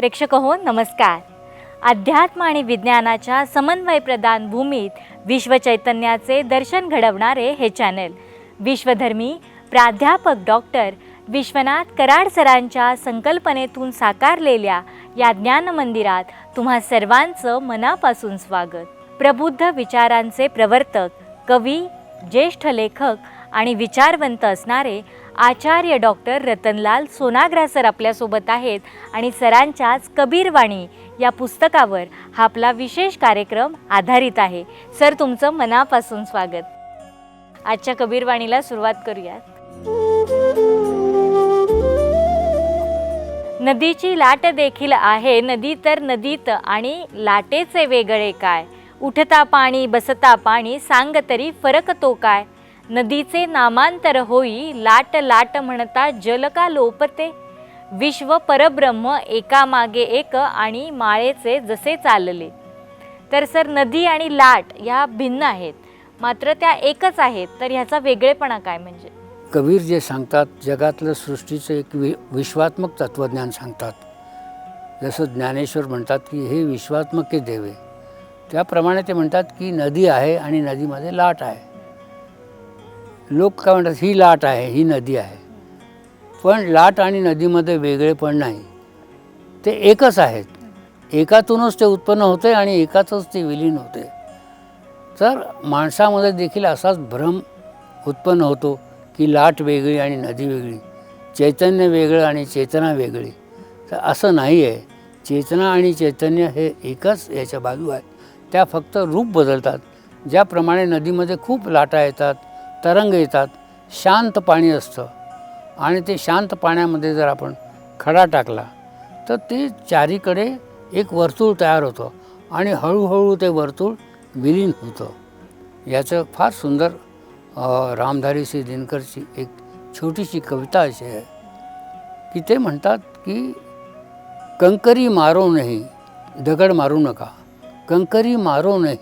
प्रेक्षक हो नमस्कार. अध्यात्म आणि विज्ञानाच्या समन्वय प्रदान भूमीत विश्वचैतन्याचे दर्शन घडवणारे हे चॅनल विश्वधर्मी प्राध्यापक डॉक्टर विश्वनाथ कराड सरांच्या संकल्पनेतून साकारलेल्या या ज्ञान मंदिरात तुम्हा सर्वांचं मनापासून स्वागत. प्रबुद्ध विचारांचे प्रवर्तक कवी ज्येष्ठ लेखक आणि विचारवंत असणारे आचार्य डॉक्टर रतनलाल सोनाग्रा सर आपल्यासोबत आहेत आणि सरांच्याच कबीरवाणी या पुस्तकावर हा आपला विशेष कार्यक्रम आधारित आहे. सर तुमचं मनापासून स्वागत. आजच्या कबीरवाणीला सुरुवात करूयात. नदीची लाट देखील आहे नदी तर नदीत आणि लाटेचे वेगळे काय? उठता पाणी बसता पाणी सांग तरी फरक तो काय? नदीचे नामांतर होई लाट लाट म्हणता जल का लोपते. विश्व परब्रह्म एकामागे एक आणि माळेचे जसे चालले. तर सर नदी आणि लाट ह्या भिन्न आहेत. मात्र त्या एकच आहेत. तर ह्याचा वेगळेपणा काय म्हणजे? कबीर जे सांगतात जगातलं सृष्टीचं एक वि विश्वात्मक तत्त्वज्ञान सांगतात. जसं ज्ञानेश्वर म्हणतात की हे विश्वात्मक देव. आहे त्याप्रमाणे ते म्हणतात की नदी आहे आणि नदीमध्ये लाट आहे. लोक काय म्हणतात ही लाट आहे ही नदी आहे. पण लाट आणि नदीमध्ये वेगळे पण नाही. ते एकच आहेत. एकातूनच ते उत्पन्न होते आणि एकातच ते विलीन होते. तर माणसामध्ये देखील असाच भ्रम उत्पन्न होतो की लाट वेगळी आणि नदी वेगळी चैतन्य वेगळं आणि चेतना वेगळी. तर असं नाही आहे चेतना आणि चैतन्य हे एकच याच्या बाजू आहेत. त्या फक्त रूप बदलतात. ज्याप्रमाणे नदीमध्ये खूप लाटा येतात तरंग येतात शांत पाणी असतं. आणि ते शांत पाण्यामध्ये जर आपण खडा टाकला तर ते चारीकडे एक वर्तुळ तयार होतं आणि हळूहळू ते वर्तुळ विलीन होतं. याचं फार सुंदर रामधारी श्री दिनकरची एक छोटीशी कविता अशी आहे की ते म्हणतात की कंकरी मारो नाही दगड मारू नका. कंकरी मारो नाही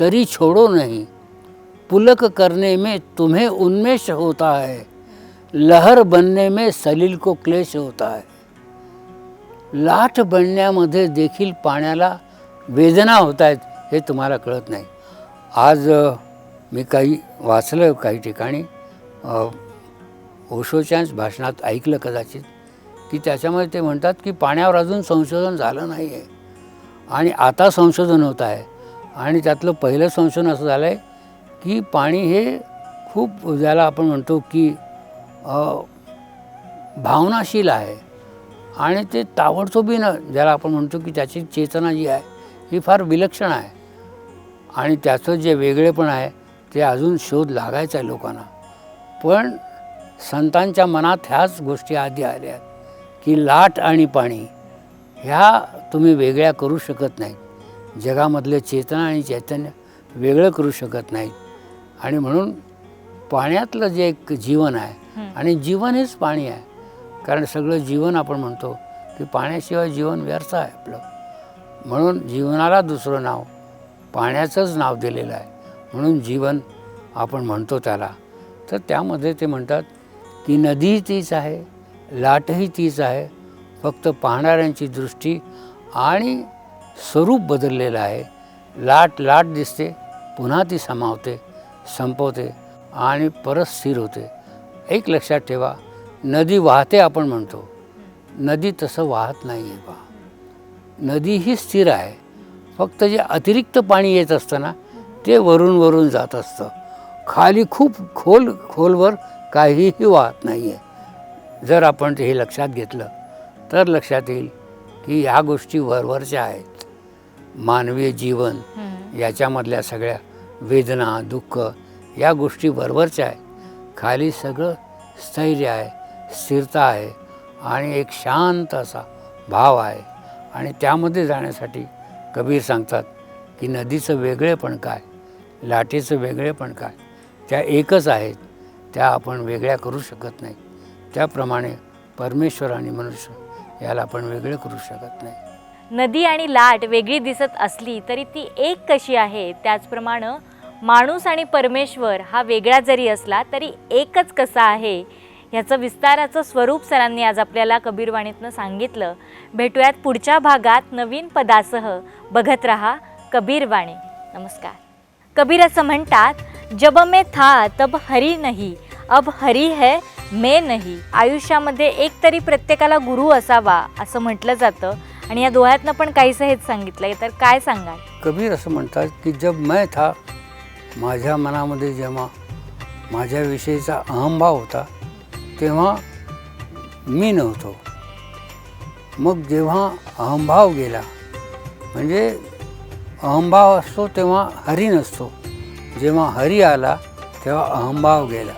तरी छोड़ो नाही पुलक करने में तुम्हें उन्मेष होता है। लहर बनने में सलील को क्लेश होता है। लाट बनण्यामध्ये देखील पाण्याला वेदना होत आहेत हे तुम्हाला कळत नाही. आज मी काही वाचलं काही ठिकाणी. ओशोच्याच भाषणात ऐकलं कदाचित की त्याच्यामध्ये ते म्हणतात की पाण्यावर अजून संशोधन झालं नाही आहे आणि आता संशोधन होत आहे. आणि त्यातलं पहिलं संशोधन असं झालं आहे की पाणी हे खूप ज्याला आपण म्हणतो की भावनाशील आहे. आणि ते ताबडतोबीनं ज्याला आपण म्हणतो की त्याची चेतना जी आहे ही फार विलक्षण आहे. आणि त्याचं जे वेगळेपण आहे ते अजून शोध लागायचा आहे लोकांना. पण संतांच्या मनात ह्याच गोष्टी आधी आल्या आहेत की लाट आणि पाणी ह्या तुम्ही वेगळ्या करू शकत नाहीत. जगामधले चेतना आणि चैतन्य वेगळं करू शकत नाहीत. आणि म्हणून पाण्यातलं जे एक जीवन आहे आणि जीवन हेच पाणी आहे. कारण सगळं जीवन आपण म्हणतो की पाण्याशिवाय जीवन व्यर्थ आहे आपलं. म्हणून जीवनाला दुसरं नाव पाण्याचंच नाव दिलेलं आहे. म्हणून जीवन आपण म्हणतो त्याला. तर त्यामध्ये ते म्हणतात की नदीही तीच आहे लाटही तीच आहे फक्त पाहणाऱ्यांची दृष्टी आणि स्वरूप बदललेलं आहे. लाट लाट दिसते पुन्हा ती समावते. संपवते आणि परत स्थिर होते. एक लक्षात ठेवा नदी वाहते आपण म्हणतो. नदी तसं वाहत नाही आहे पहा नदी ही स्थिर आहे. फक्त जे अतिरिक्त पाणी येत असतं ना ते वरून वरून जात असतं. खाली खूप खोल खोलवर काहीही वाहत नाही आहे जर आपण ते हे लक्षात घेतलं तर लक्षात येईल की ह्या गोष्टी वरवरच्या आहेत. मानवीय जीवन याच्यामधल्या सगळ्या वेदना दुःख या गोष्टी बरोबरच्या आहे. खाली सगळं स्थैर्य आहे स्थिरता आहे आणि एक शांत असा भाव आहे. आणि त्यामध्ये जाण्यासाठी कबीर सांगतात की नदीचं वेगळेपण काय लाटेचं वेगळेपण काय त्या एकच आहेत त्या आपण वेगळ्या करू शकत नाही. त्याप्रमाणे परमेश्वर आणि मनुष्य याला आपण वेगळे करू शकत नाही. नदी आणि लाट वेगळी दिसत असली तरी ती एक कशी आहे? त्याचप्रमाणे माणूस आणि परमेश्वर हा वेगळा जरी असला तरी एकच कसा आहे? ह्याचं विस्ताराचं स्वरूप सरांनी आज आपल्याला कबीरवाणीतनं सांगितलं. भेटूयात पुढच्या भागात नवीन पदासह. बघत रहा कबीरवाणी. नमस्कार. कबीर असं म्हणतात जब मे था तब हरी नाही. अब हरी है मे नाही. आयुष्यामध्ये एक तरी प्रत्येकाला गुरु असावा असं म्हटलं जातं. आणि या दोह्यातनं पण काहीसं हेच सांगितलंय. तर काय सांगाल? कबीर असं म्हणतात की जब मैं था माझ्या मनामध्ये जेव्हा माझ्याविषयीचा अहंभाव होता तेव्हा मी नव्हतो. मग जेव्हा अहंभाव गेला म्हणजे अहंभाव असतो तेव्हा हरी नसतो. जेव्हा हरी आला तेव्हा अहंभाव गेला.